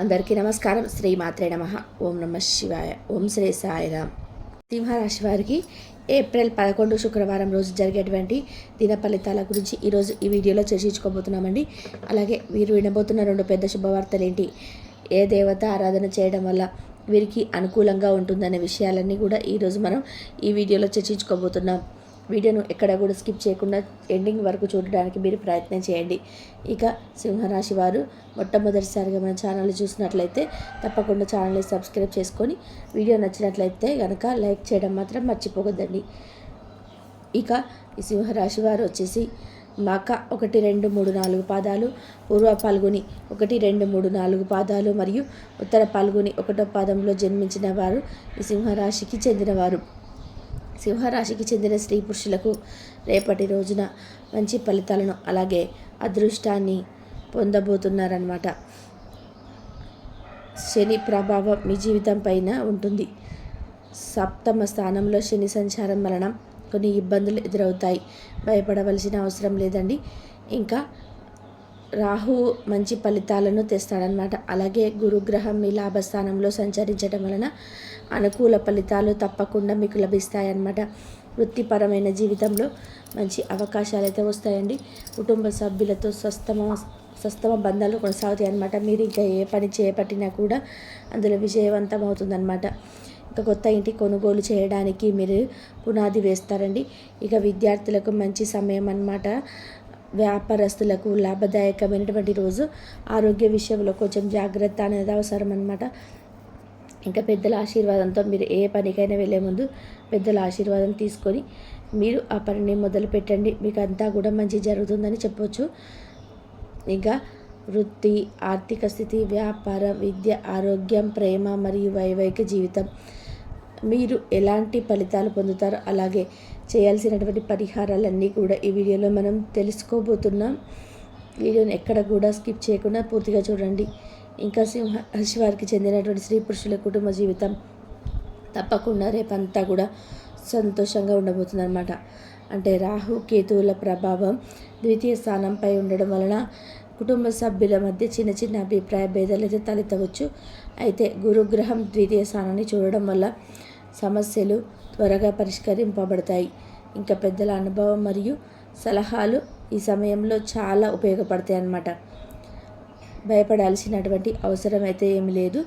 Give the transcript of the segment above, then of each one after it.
అందరికీ నమస్కారం. శ్రీ మాత్రే నమ. ఓం నమ శివాయ. ఓం శ్రీ సాయిరామ్ సింహరాశి వారికి ఏప్రిల్ పదకొండు శుక్రవారం రోజు జరిగేటువంటి దిన ఫలితాల గురించి ఈరోజు ఈ వీడియోలో చర్చించుకోబోతున్నామండి. అలాగే వీరు వినబోతున్న రెండు పెద్ద శుభవార్తలు ఏంటి? ఏ దేవత ఆరాధన చేయడం వల్ల వీరికి అనుకూలంగా ఉంటుందనే విషయాలన్నీ కూడా ఈరోజు మనం ఈ వీడియోలో చర్చించుకోబోతున్నాం. వీడియోను ఎక్కడ కూడా స్కిప్ చేయకుండా ఎండింగ్ వరకు చూడడానికి మీరు ప్రయత్నం చేయండి. ఇక సింహరాశి వారు మొట్టమొదటిసారిగా మన ఛానల్ చూసినట్లయితే తప్పకుండా ఛానల్ని సబ్స్క్రైబ్ చేసుకొని వీడియో నచ్చినట్లయితే కనుక లైక్ చేయడం మాత్రం మర్చిపోకూడదండి ఇక ఈ సింహరాశి వారు వచ్చేసి మక ఒకటి రెండు మూడు నాలుగు పాదాలు పూర్వ పాల్గొని ఒకటి రెండు మూడు నాలుగు పాదాలు మరియు ఉత్తర పాల్గొని ఒకటో పాదంలో జన్మించిన వారు ఈ సింహరాశికి చెందినవారు. సింహరాశికి చెందిన స్త్రీ పురుషులకు రేపటి రోజున మంచి ఫలితాలను అలాగే అదృష్టాన్ని పొందబోతున్నారన్నమాట. శని ప్రభావం మీ జీవితం పైన ఉంటుంది. సప్తమ స్థానంలో శని సంచారం వలన కొన్ని ఇబ్బందులు ఎదురవుతాయి. భయపడవలసిన అవసరం లేదండి. ఇంకా రాహు మంచి ఫలితాలను తెస్తాడనమాట అలాగే గురుగ్రహం మీ లాభస్థానంలో సంచరించడం వలన అనుకూల ఫలితాలు తప్పకుండా మీకు లభిస్తాయన్నమాట. వృత్తిపరమైన జీవితంలో మంచి అవకాశాలు అయితే వస్తాయండి. కుటుంబ సభ్యులతో స్వస్థమ స్వస్థమ బంధాలు కొనసాగుతాయి అన్నమాట మీరు ఇంకా ఏ పని చేపట్టినా కూడా అందులో విజయవంతం అవుతుందన్నమాట ఇంకా కొత్త ఇంటి కొనుగోలు చేయడానికి మీరు పునాది వేస్తారండి. ఇక విద్యార్థులకు మంచి సమయం అన్నమాట. వ్యాపారస్తులకు లాభదాయకమైనటువంటి రోజు. ఆరోగ్య విషయంలో కొంచెం జాగ్రత్త అనేది అవసరం అనమాట ఇంకా పెద్దల ఆశీర్వాదంతో మీరు ఏ పనికైనా వెళ్ళే ముందు పెద్దల ఆశీర్వాదం తీసుకొని మీరు ఆ పనిని మొదలు పెట్టండి. మీకు అంతా కూడా మంచి జరుగుతుందని చెప్పవచ్చు ఇంకా వృత్తి ఆర్థిక స్థితి వ్యాపారం విద్య ఆరోగ్యం ప్రేమ మరియు వైవాహిక జీవితం మీరు ఎలాంటి ఫలితాలు పొందుతారో అలాగే చేయాల్సినటువంటి పరిహారాలన్నీ కూడా ఈ వీడియోలో మనం తెలుసుకోబోతున్నాం. వీడియోని ఎక్కడ కూడా స్కిప్ చేయకుండా పూర్తిగా చూడండి. ఇంకా సింహ రాశి వారికి చెందినటువంటి స్త్రీ పురుషుల కుటుంబ జీవితం తప్పకుండా రేపంతా కూడా సంతోషంగా ఉండబోతుంది అనమాట అంటే రాహు కేతువుల ప్రభావం ద్వితీయ స్థానంపై ఉండడం వలన కుటుంబ సభ్యుల మధ్య చిన్న చిన్న అభిప్రాయ భేదాలు అయితే తలెత్తవచ్చు. అయితే గురుగ్రహం ద్వితీయ స్థానాన్ని చూడడం వల్ల సమస్యలు త్వరగా పరిష్కరింపబడతాయి. ఇంకా పెద్దల అనుభవం మరియు సలహాలు ఈ సమయంలో చాలా ఉపయోగపడతాయి అన్నమాట. భయపడాల్సినటువంటి అవసరం అయితే ఏమి లేదు.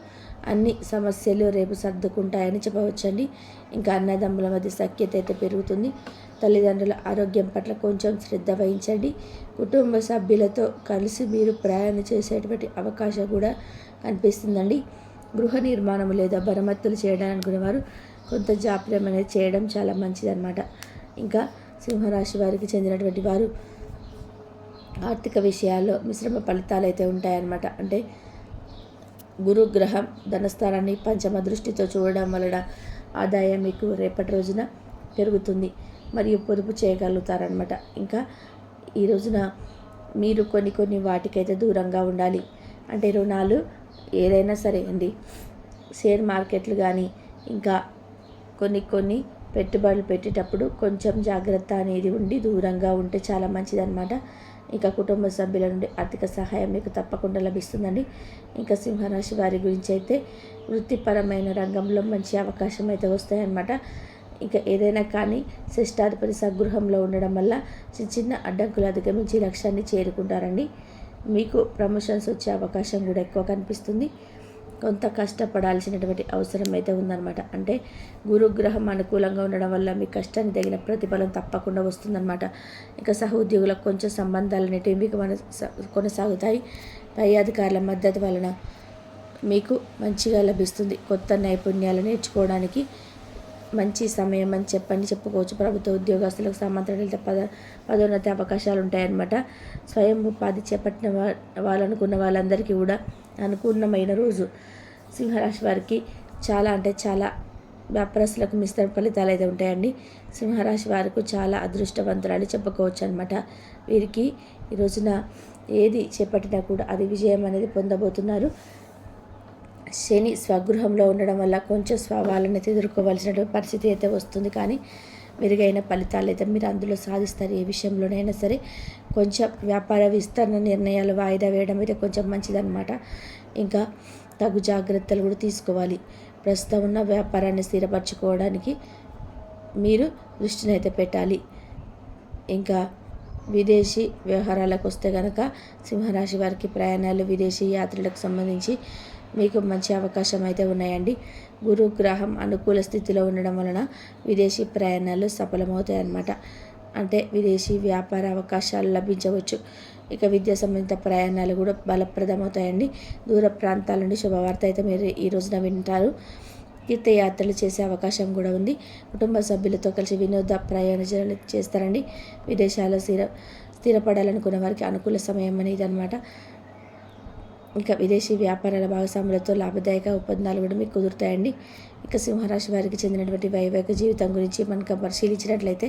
అన్ని సమస్యలు రేపు సర్దుకుంటాయని చెప్పవచ్చండి. ఇంకా అన్నదమ్ముల మధ్య సఖ్యత అయితే పెరుగుతుంది. తల్లిదండ్రుల ఆరోగ్యం పట్ల కొంచెం శ్రద్ధ వహించండి. కుటుంబ సభ్యులతో కలిసి మీరు ప్రయాణం చేసేటువంటి అవకాశం కూడా కనిపిస్తుందండి. గృహ నిర్మాణం లేదా మరమ్మతులు చేయడానికి అనుకునేవారు. కొంత జాప్యం అనేది చేయడం చాలా మంచిదన్నమాట. ఇంకా సింహరాశి వారికి చెందినటువంటి వారు ఆర్థిక విషయాల్లో మిశ్రమ ఫలితాలు అయితే ఉంటాయన్నమాట. అంటే గురుగ్రహం ధనస్థానాన్ని పంచమ దృష్టితో చూడడం వలన ఆదాయం మీకు రేపటి రోజున పెరుగుతుంది మరియు పొదుపు చేయగలుగుతారనమాట ఇంకా ఈ రోజున మీరు కొన్ని కొన్ని వాటికైతే దూరంగా ఉండాలి. అంటే రుణాలు ఏదైనా సరే అండి. షేర్ మార్కెట్లు కానీ ఇంకా కొన్ని కొన్ని పెట్టుబడులు పెట్టేటప్పుడు కొంచెం జాగ్రత్త అనేది ఉండి దూరంగా ఉంటే చాలా మంచిదన్నమాట. ఇంకా కుటుంబ సభ్యుల నుండి ఆర్థిక సహాయం మీకు తప్పకుండా లభిస్తుందండి. ఇంకా సింహరాశి వారి గురించి అయితే వృత్తిపరమైన రంగంలో మంచి అవకాశం అయితే వస్తాయన్నమాట. ఇంకా ఏదైనా కానీ శిష్టాధిపతి సగృహంలో ఉండడం వల్ల చిన్న చిన్న అడ్డంకులు అధిగమించి లక్ష్యాన్ని చేరుకుంటారండి. మీకు ప్రమోషన్స్ వచ్చే అవకాశం కూడా ఎక్కువ కనిపిస్తుంది. కొంత కష్టపడాల్సినటువంటి అవసరం అయితే ఉందన్నమాట. అంటే గురుగ్రహం అనుకూలంగా ఉండడం వల్ల మీ కష్టాన్ని తగిన ప్రతిఫలం తప్పకుండా వస్తుందన్నమాట. ఇక సహోద్యోగులకు కొంచెం సంబంధాలు అనేటివి మీకు మన కొనసాగుతాయి. పై అధికారుల మద్దతు వలన మీకు మంచిగా లభిస్తుంది. కొత్త నైపుణ్యాలు నేర్చుకోవడానికి మంచి సమయం అని చెప్పని చెప్పుకోవచ్చు. ప్రభుత్వ ఉద్యోగస్తులకు సమాంతర పద పదోన్నతి అవకాశాలు ఉంటాయన్నమాట స్వయం ఉపాధి చేపట్టిన వా వాళ్ళనుకున్న వాళ్ళందరికీ కూడా అనుకూలమైన రోజు. సింహరాశి వారికి చాలా అంటే చాలా వ్యాపారస్తులకు మిశ్రమ ఫలితాలు అయితే ఉంటాయండి. సింహరాశి వారికి చాలా అదృష్టవంతులని చెప్పుకోవచ్చు అనమాట వీరికి ఈ రోజున ఏది చేపట్టినా కూడా అది విజయం అనేది పొందబోతున్నారు. శని స్వగృహంలో ఉండడం వల్ల కొంచెం స్వభావాలను అయితే పరిస్థితి అయితే వస్తుంది. కానీ మెరుగైన ఫలితాలు అయితే మీరు అందులో సాధిస్తారు. ఏ విషయంలోనైనా సరే కొంచెం వ్యాపార విస్తరణ నిర్ణయాలు వాయిదా వేయడం అయితే కొంచెం మంచిదన్నమాట. ఇంకా తగు జాగ్రత్తలు కూడా తీసుకోవాలి. ప్రస్తుతం ఉన్న వ్యాపారాన్ని స్థిరపరచుకోవడానికి మీరు దృష్టిని అయితే పెట్టాలి. ఇంకా విదేశీ వ్యవహారాలకు వస్తే కనుక సింహరాశి వారికి ప్రయాణాలు విదేశీ యాత్రలకు సంబంధించి మీకు మంచి అవకాశం అయితే ఉన్నాయండి. గురు గ్రహం అనుకూల స్థితిలో ఉండడం వలన విదేశీ ప్రయాణాలు సఫలమవుతాయన్నమాట అంటే విదేశీ వ్యాపార అవకాశాలు లభించవచ్చు. ఇక విద్యా సంబంధిత ప్రయాణాలు కూడా బలప్రదమవుతాయండి. దూర ప్రాంతాల నుండి శుభవార్త అయితే మీరు ఈ రోజున వింటారు. తీర్థయాత్రలు చేసే అవకాశం కూడా ఉంది. కుటుంబ సభ్యులతో కలిసి వినోద ప్రయాణాలు చేస్తారండి. విదేశాల్లో స్థిర స్థిరపడాలనుకున్న వారికి అనుకూల సమయం అనేది అనమాట ఇంకా విదేశీ వ్యాపారాల భాగస్వాములతో లాభదాయక ఒప్పందాలు కూడా మీకు కుదురుతాయండి. ఇక సింహరాశి వారికి చెందినటువంటి వైవాహిక జీవితం గురించి మనకు పరిశీలించినట్లయితే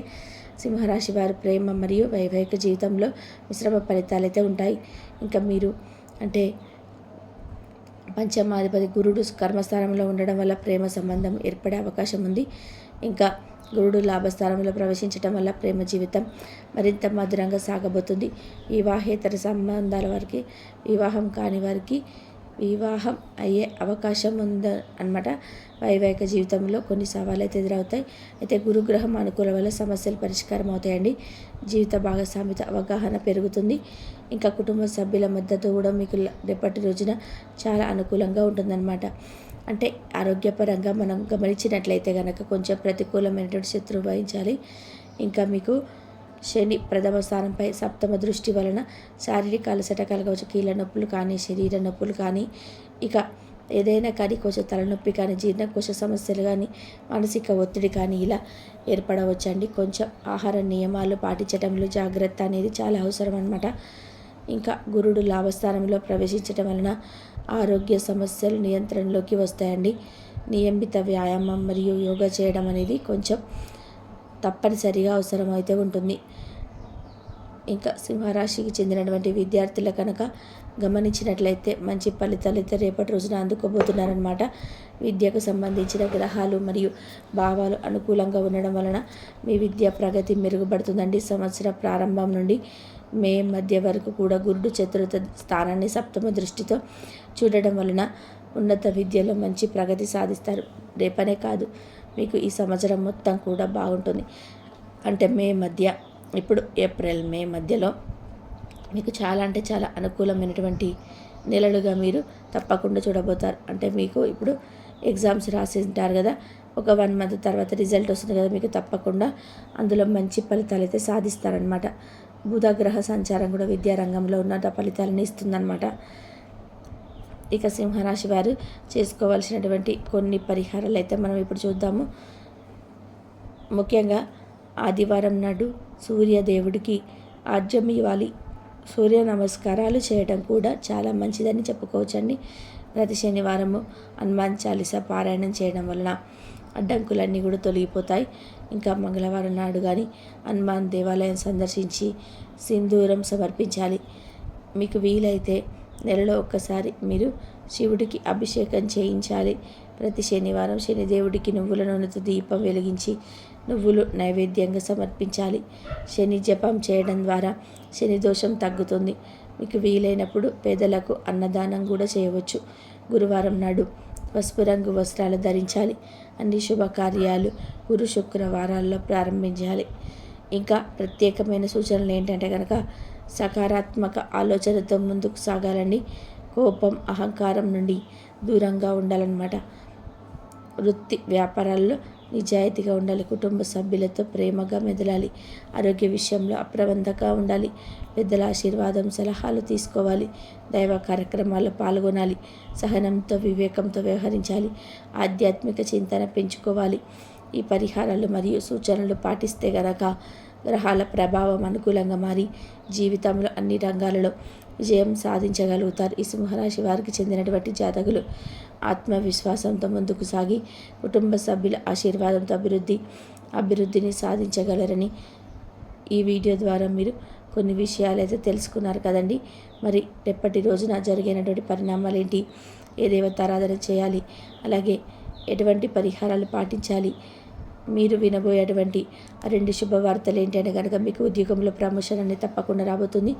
సింహరాశి వారి ప్రేమ మరియు వైవాహిక జీవితంలో మిశ్రమ ఫలితాలు అయితే ఉంటాయి. ఇంకా మీరు అంటే పంచమాధిపతి గురుడు కర్మస్థానంలో ఉండడం వల్ల ప్రేమ సంబంధం ఏర్పడే అవకాశం ఉంది. ఇంకా గురుడు లాభస్థానంలో ప్రవేశించడం వల్ల ప్రేమ జీవితం మరింత మధురంగా సాగబోతుంది. వివాహేతర సంబంధాల వారికి వివాహం కాని వారికి వివాహం అయ్యే అవకాశం ఉంది అనమాట వైవాహిక జీవితంలో కొన్ని సవాళ్ళు అయితే ఎదురవుతాయి. అయితే గురుగ్రహం అనుకూల వల్ల సమస్యలు పరిష్కారం అవుతాయండి. జీవిత భాగస్వామిత అవగాహన పెరుగుతుంది. ఇంకా కుటుంబ సభ్యుల మద్దతు కూడా మీకు రేపటి రోజున చాలా అనుకూలంగా ఉంటుందన్నమాట. అంటే ఆరోగ్యపరంగా మనం గమనించినట్లయితే కనుక కొంచెం ప్రతికూలమైనటువంటి శత్రువు వహించాలి. ఇంకా మీకు శని ప్రథమ స్థానంపై సప్తమ దృష్టి వలన శారీరక అలసట కలగవచ్చు కీళ్ళ నొప్పులు కానీ శరీర నొప్పులు కానీ ఇక ఏదైనా కానీ కొంచెం తలనొప్పి కానీ జీర్ణకోశ సమస్యలు కానీ మానసిక ఒత్తిడి కానీ ఇలా ఏర్పడవచ్చండి. కొంచెం ఆహార నియమాలు పాటించడంలో జాగ్రత్త అనేది చాలా అవసరం అనమాట ఇంకా గురుడు లాభస్థానంలో ప్రవేశించడం వలన ఆరోగ్య సమస్యలు నియంత్రణలోకి వస్తాయండి. నియమిత వ్యాయామం మరియు యోగా చేయడం అనేది కొంచెం తప్పనిసరిగా అవసరమైతే ఉంటుంది. ఇంకా సింహరాశికి చెందినటువంటి విద్యార్థుల కనుక గమనించినట్లయితే మంచి ఫలితాలు అయితే రేపటి రోజున అందుకోబోతున్నారనమాట విద్యకు సంబంధించిన గ్రహాలు మరియు భావాలు అనుకూలంగా ఉండడం వలన మీ విద్య ప్రగతి మెరుగుపడుతుందండి. సంవత్సర ప్రారంభం నుండి మే మధ్య వరకు కూడా గురుడు చతుర్థ స్థానాన్ని సప్తమ దృష్టితో చూడడం వలన ఉన్నత విద్యలో మంచి ప్రగతి సాధిస్తారు. రేపనే కాదు మీకు ఈ సంవత్సరం మొత్తం కూడా బాగుంటుంది. అంటే మే మధ్య ఇప్పుడు ఏప్రిల్ మే మధ్యలో మీకు చాలా అంటే చాలా అనుకూలమైనటువంటి నెలలుగా మీరు తప్పకుండా చూడబోతారు. అంటే మీకు ఇప్పుడు ఎగ్జామ్స్ రాసి ఉంటారు కదా ఒక వన్ మంత్ తర్వాత రిజల్ట్ వస్తుంది కదా మీకు తప్పకుండా అందులో మంచి ఫలితాలు అయితే సాధిస్తారనమాట బుధగ్రహ సంచారం కూడా విద్యారంగంలో ఉన్నత ఫలితాలను ఇస్తుందన్నమాట. ఇక సింహరాశి వారు చేసుకోవాల్సినటువంటి కొన్ని పరిహారాలు అయితే మనం ఇప్పుడు చూద్దాము. ముఖ్యంగా ఆదివారం నాడు సూర్యదేవుడికి ఆర్జం ఇవ్వాలి. సూర్య నమస్కారాలు చేయడం కూడా చాలా మంచిదని చెప్పుకోవచ్చండి. ప్రతి శనివారము హనుమాన్ చాలీసా పారాయణం చేయడం వలన అడ్డంకులన్నీ కూడా తొలగిపోతాయి. ఇంకా మంగళవారం నాడు కానీ హనుమాన్ దేవాలయం సందర్శించి సింధూరం సమర్పించాలి. మీకు వీలైతే నెలలో ఒక్కసారి మీరు శివుడికి అభిషేకం చేయించాలి. ప్రతి శనివారం శనిదేవుడికి నువ్వుల నూనెతో దీపం వెలిగించి నువ్వులు నైవేద్యంగా సమర్పించాలి. శని జపం చేయడం ద్వారా శని దోషం తగ్గుతుంది. మీకు వీలైనప్పుడు పేదలకు అన్నదానం కూడా చేయవచ్చు. గురువారం నాడు పసుపు రంగు వస్త్రాలు ధరించాలి. అన్ని శుభకార్యాలు గురు శుక్రవారాల్లో ప్రారంభించాలి. ఇంకా ప్రత్యేకమైన సూచనలు ఏంటంటే కనుక సకారాత్మక ఆలోచనతో ముందుకు సాగాలని కోపం అహంకారం నుండి దూరంగా ఉండాలన్నమాట. వృత్తి వ్యాపారాల్లో నిజాయితీగా ఉండాలి. కుటుంబ సభ్యులతో ప్రేమగా మెదలాలి. ఆరోగ్య విషయంలో అప్రబంధంగా ఉండాలి. పెద్దల ఆశీర్వాదం సలహాలు తీసుకోవాలి. దైవ కార్యక్రమాల్లో పాల్గొనాలి. సహనంతో వివేకంతో వ్యవహరించాలి. ఆధ్యాత్మిక చింతన పెంచుకోవాలి. ఈ పరిహారాలు మరియు సూచనలు పాటిస్తే గనక గ్రహాల ప్రభావం అనుకూలంగా మారి జీవితంలో అన్ని రంగాలలో విజయం సాధించగలుగుతారు. ఈ సింహరాశి వారికి చెందినటువంటి జాతకులు ఆత్మవిశ్వాసంతో ముందుకు సాగి కుటుంబ సభ్యుల ఆశీర్వాదంతో అభివృద్ధి అభివృద్ధిని సాధించగలరని ఈ వీడియో ద్వారా మీరు కొన్ని విషయాలు అయితే తెలుసుకున్నారు కదండి. మరి రేపటి రోజున జరిగినటువంటి పరిణామాలు ఏంటి? ఏ దేవతారాధన చేయాలి? అలాగే ఎటువంటి పరిహారాలు పాటించాలి? మీరు వినబోయేటువంటి రెండు శుభవార్తలు ఏంటి కనుక మీకు ఉద్యోగంలో ప్రమోషన్ అనేది తప్పకుండా రాబోతుంది.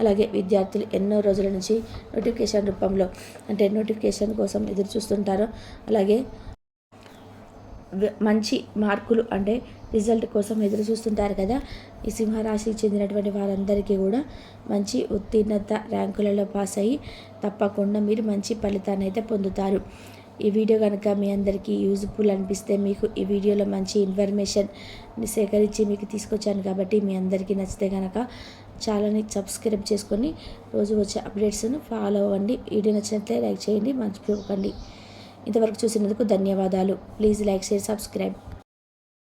అలాగే విద్యార్థులు ఎన్నో రోజుల నుంచి నోటిఫికేషన్ రూపంలో అంటే నోటిఫికేషన్ కోసం ఎదురు చూస్తుంటారు. అలాగే మంచి మార్కులు అంటే రిజల్ట్ కోసం ఎదురు చూస్తుంటారు కదా. ఈ సింహరాశికి చెందినటువంటి వారందరికీ కూడా మంచి ఉత్తీర్ణత ర్యాంకులలో పాస్ అయ్యి తప్పకుండా మీరు మంచి ఫలితాన్ని అయితే పొందుతారు. ఈ వీడియో కనుక మీ అందరికీ యూజ్ఫుల్ అనిపిస్తే మీకు ఈ వీడియోలో మంచి ఇన్ఫర్మేషన్ సేకరించి మీకు తీసుకొచ్చాను కాబట్టి మీ అందరికీ నచ్చితే కనుక ఛానల్ని సబ్స్క్రైబ్ చేసుకొని రోజు వచ్చే అప్డేట్స్ను ఫాలో అవ్వండి. వీడియో నచ్చినట్లే లైక్ చేయండి. మర్చిపోకండి ఇంతవరకు చూసినందుకు ధన్యవాదాలు. Please like share subscribe